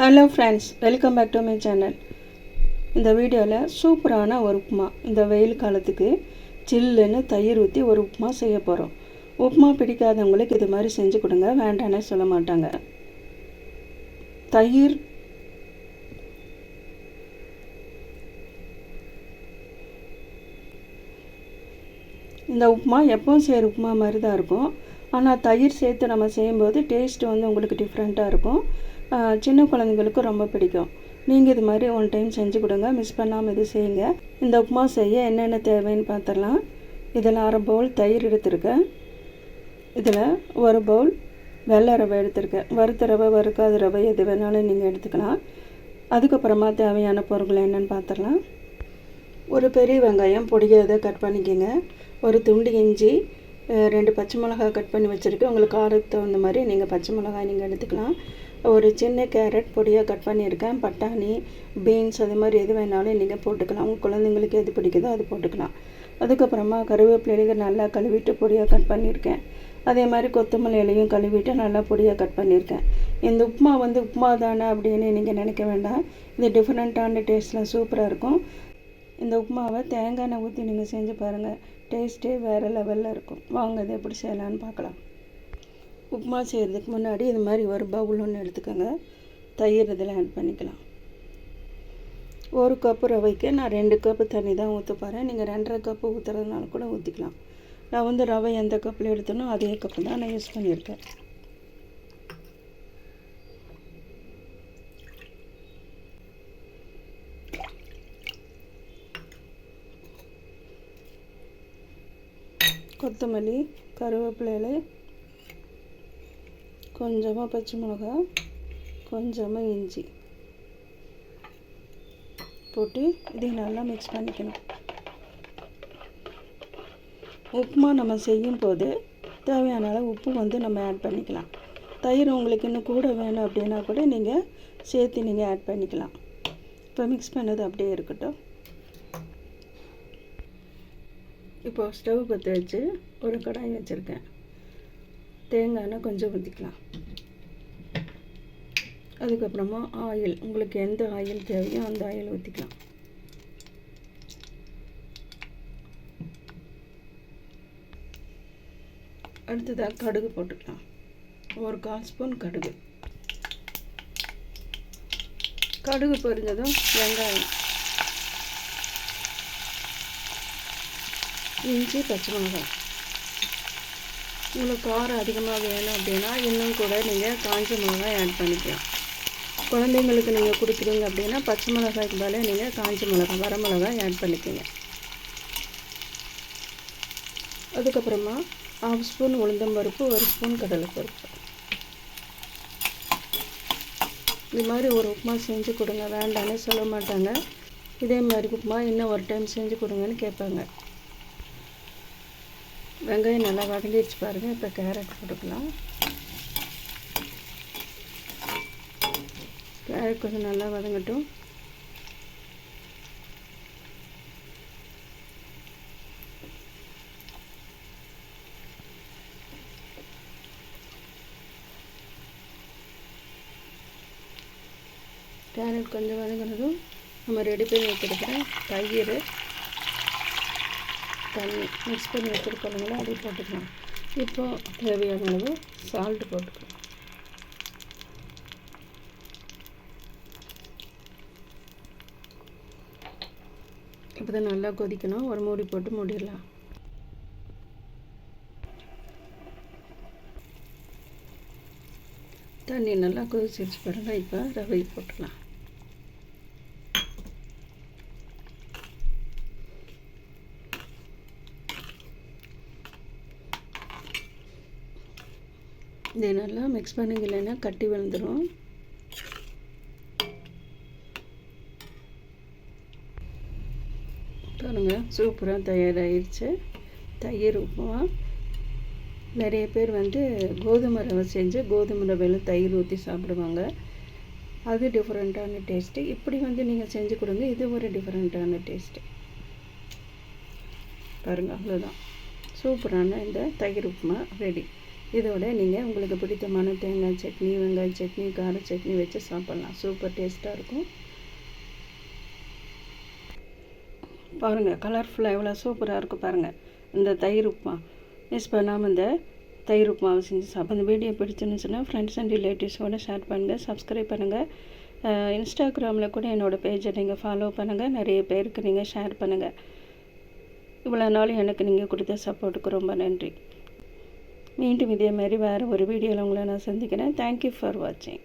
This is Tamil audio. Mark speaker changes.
Speaker 1: Hello friends welcome back to my channel இந்த வீடியோவில் சூப்பரான ஒரு உப்புமா இந்த வெயில் காலத்துக்கு சில்லுன்னு தயிர் ஊற்றி ஒரு உப்புமா செய்ய போகிறோம் உப்புமா பிடிக்காதவங்களுக்கு இது மாதிரி செஞ்சு கொடுங்க வேண்டானே சொல்ல மாட்டாங்க. தயிர் இந்த உப்புமா எப்பவும் செய்கிற உப்புமா மாதிரி தான் இருக்கும். ஆனால் தயிர் சேர்த்து நம்ம செய்யும்போது டேஸ்ட் வந்து உங்களுக்கு டிஃப்ரெண்ட்டாக இருக்கும். சின்ன குழந்தைங்களுக்கும் ரொம்ப பிடிக்கும். நீங்கள் இது மாதிரி ஒன் டைம் செஞ்சு கொடுங்க. மிஸ் பண்ணாமல் இது செய்யுங்க. இந்த உப்புமா செய்ய என்னென்ன தேவைன்னு பார்த்துடலாம். இதில் அரை பவுல் தயிர் எடுத்திருக்கேன். இதில் ஒரு பவுல் வெள்ளை ரவை எடுத்திருக்கேன். வறுத்த ரவை வறுக்காத ரவை எது வேணாலும் நீங்கள் எடுத்துக்கலாம். அதுக்கப்புறமா தேவையான பொருட்கள் என்னென்னு பார்த்துடலாம். ஒரு பெரிய வெங்காயம் பொடியாத கட் பண்ணிக்கோங்க. ஒரு துண்டு இஞ்சி ரெண்டு பச்சை மிளகாய் கட் பண்ணி வச்சுருக்கேன் உங்களுக்கு காரத்துக்கு தகுந்த மாதிரி நீங்கள் பச்சை மிளகாய் நீங்கள் எடுத்துக்கலாம். ஒரு சின்ன கேரட் பொடியாக கட் பண்ணியிருக்கேன். பட்டாணி பீன்ஸ் அது மாதிரி எது வேணாலும் நீங்கள் போட்டுக்கலாம். உங்கள் குழந்தைங்களுக்கு எது பிடிக்குதோ அது போட்டுக்கலாம். அதுக்கப்புறமா கருவேப்பிலைகள் நல்லா கழுவிட்டு பொடியாக கட் பண்ணியிருக்கேன். அதே மாதிரி கொத்தமல்லி இலையும் கழுவிட்டு நல்லா பொடியாக கட் பண்ணியிருக்கேன். இந்த உப்புமா வந்து உப்புமா தானே அப்படின்னு நீங்கள் நினைக்க வேண்டாம். இது டிஃப்ரெண்ட்டான டேஸ்ட்டில் சூப்பராக இருக்கும். இந்த உப்புமாவை தேங்காய் எண்ணெய் ஊற்றி நீங்கள் செஞ்சு பாருங்கள் டேஸ்ட்டே வேறு லெவலில் இருக்கும். வாங்க இதை எப்படி செய்யலான்னு பார்க்கலாம். உப்புமா செய்கிறதுக்கு முன்னாடி இது மாதிரி ஒரு பவுல் ஒன்று எடுத்துக்கோங்க. தயிர் இதில் ஆட் பண்ணிக்கலாம். ஒரு கப்பு ரவைக்கு நான் ரெண்டு கப்பு தண்ணி தான் ஊற்ற போகிறேன் நீங்கள் ரெண்டரை கப்பு ஊற்றுறதுனால கூட ஊற்றிக்கலாம் நான் வந்து ரவை எந்த கப்பில் எடுத்தனோ அதே கப்பு தான் நான் யூஸ் பண்ணியிருக்கேன். கொத்தமல்லி கருவேப்பிலை கொஞ்சமாக பச்சை மிளகா கொஞ்சமாக இஞ்சி போட்டு இதை நல்லா மிக்ஸ் பண்ணிக்கணும். உப்புமா நம்ம செய்யும் போது தேவையான அளவு உப்பு வந்து நம்ம ஆட் பண்ணிக்கலாம். தயிர் உங்களுக்கு இன்னும் கூட வேணும் அப்படின்னா கூட நீங்கள் சேர்த்து நீங்கள் ஆட் பண்ணிக்கலாம். இப்போ மிக்ஸ் பண்ணது அப்படியே இருக்கட்டும். இப்போ ஸ்டவ் பற்ற வச்சு ஒரு கடாய் வச்சுருக்கேன். தேங்காய் கொஞ்சம் ஊற்றிக்கலாம் அதுக்கப்புறமா ஆயில் உங்களுக்கு எந்த ஆயில் தேவையோ அந்த ஆயில் ஊற்றிக்கலாம் அடுத்ததாக கடுகு போட்டுக்கலாம். ஒரு கால் ஸ்பூன் கடுகு. கடுகு பொரிஞ்சதும் வெங்காயம். இஞ்சி பச்சை மிளகாய். உங்களுக்கு காரம் அதிகமாக வேணும் அப்படின்னா இன்னும் கூட நீங்கள் காஞ்ச மிளகாய் ஆட் பண்ணிக்கலாம். குழந்தைங்களுக்கு நீங்கள் கொடுக்குறீங்க அப்படின்னா பச்சை மிளகாய்க்கு பதிலாக நீங்கள் காஞ்ச மிளகாய் வர மிளகாய் ஆட் பண்ணிக்கோங்க. அதுக்கப்புறமா ஹாஃப் ஸ்பூன் உளுந்தம்பருப்பு ஒரு ஸ்பூன் கடலைப்பருப்பு. இது மாதிரி ஒரு உப்புமா செஞ்சு கொடுங்க. வேண்டான்னு சொல்ல மாட்டாங்க. இதே மாதிரி உப்புமா இன்னும் ஒரு டைம் செஞ்சு கொடுங்கன்னு கேட்பாங்க. வெங்காயம் நல்லா வதங்கிடுச்சு பாருங்கள் இப்போ கேரட் போட்டுக்கலாம். கேரட் கொஞ்சம் நல்லா வதங்கட்டும். கேரட் கொஞ்சம் வதங்கினதும் நம்ம ரெடி பண்ணி வச்சுருக்கிற தயிர் தண்ணி மிக்ஸ் பண்ணி வச்சுருக்கோங்களா அதையும் போட்டுக்கலாம். இப்போ தேவையான அளவு சால்ட் போட்டுக்கலாம். இப்போ தான் நல்லா கொதிக்கணும். ஒரு மூடி போட்டு மூடிடலாம். தண்ணி நல்லா கொதிச்சிருச்சு பாருங்கள் இப்போ ரவை போட்டுக்கலாம். இதை நல்லா மிக்ஸ் பண்ணுங்க இல்லைன்னா கட்டி விழுந்துடும் பாருங்க சூப்பராக தயாராகிருச்சு தயிர் உப்புமா. நிறைய பேர் வந்து கோதுமை ரவை செஞ்சு கோதுமை ரவையில் தயிர் ஊற்றி சாப்பிடுவாங்க. அது டிஃப்ரெண்ட்டான டேஸ்ட்டு இப்படி வந்து நீங்கள் செஞ்சு கொடுங்க இது ஒரு டிஃப்ரெண்ட்டான டேஸ்ட்டு பாருங்கள் அவ்வளோதான் சூப்பரான இந்த தயிர் உப்புமா ரெடி இதோட நீங்கள் உங்களுக்கு பிடித்தமான தேங்காய் சட்னி வெங்காய சட்னி கார சட்னி வச்சு சாப்பிட்லாம். சூப்பர் டேஸ்ட்டாக இருக்கும். பாருங்கள் கலர்ஃபுல்லாக எவ்வளோ சூப்பராக இருக்குது பாருங்கள் இந்த தயிர் உப்புமா. மிஸ் பண்ணாமல் இந்த தயிர் உப்புமாவை செஞ்சு சாப்பிட. இந்த வீடியோ பிடிச்சிருந்துச்சுன்னா ஃப்ரெண்ட்ஸ் அண்ட் ரிலேட்டிவ்ஸோடு ஷேர் பண்ணுங்கள் சப்ஸ்கிரைப் பண்ணுங்கள் இன்ஸ்டாகிராமில் கூட என்னோடய பேஜை நீங்கள் ஃபாலோ பண்ணுங்கள் நிறைய பேருக்கு நீங்கள் ஷேர் பண்ணுங்கள் இவ்வளோ நாள் எனக்கு நீங்கள் கொடுத்த சப்போர்ட்டுக்கு ரொம்ப நன்றி. மீண்டும் இதே மாதிரி வேறு ஒரு வீடியோவில் உங்களை நான் சந்திக்கிறேன். தேங்க்யூ ஃபார் வாட்சிங்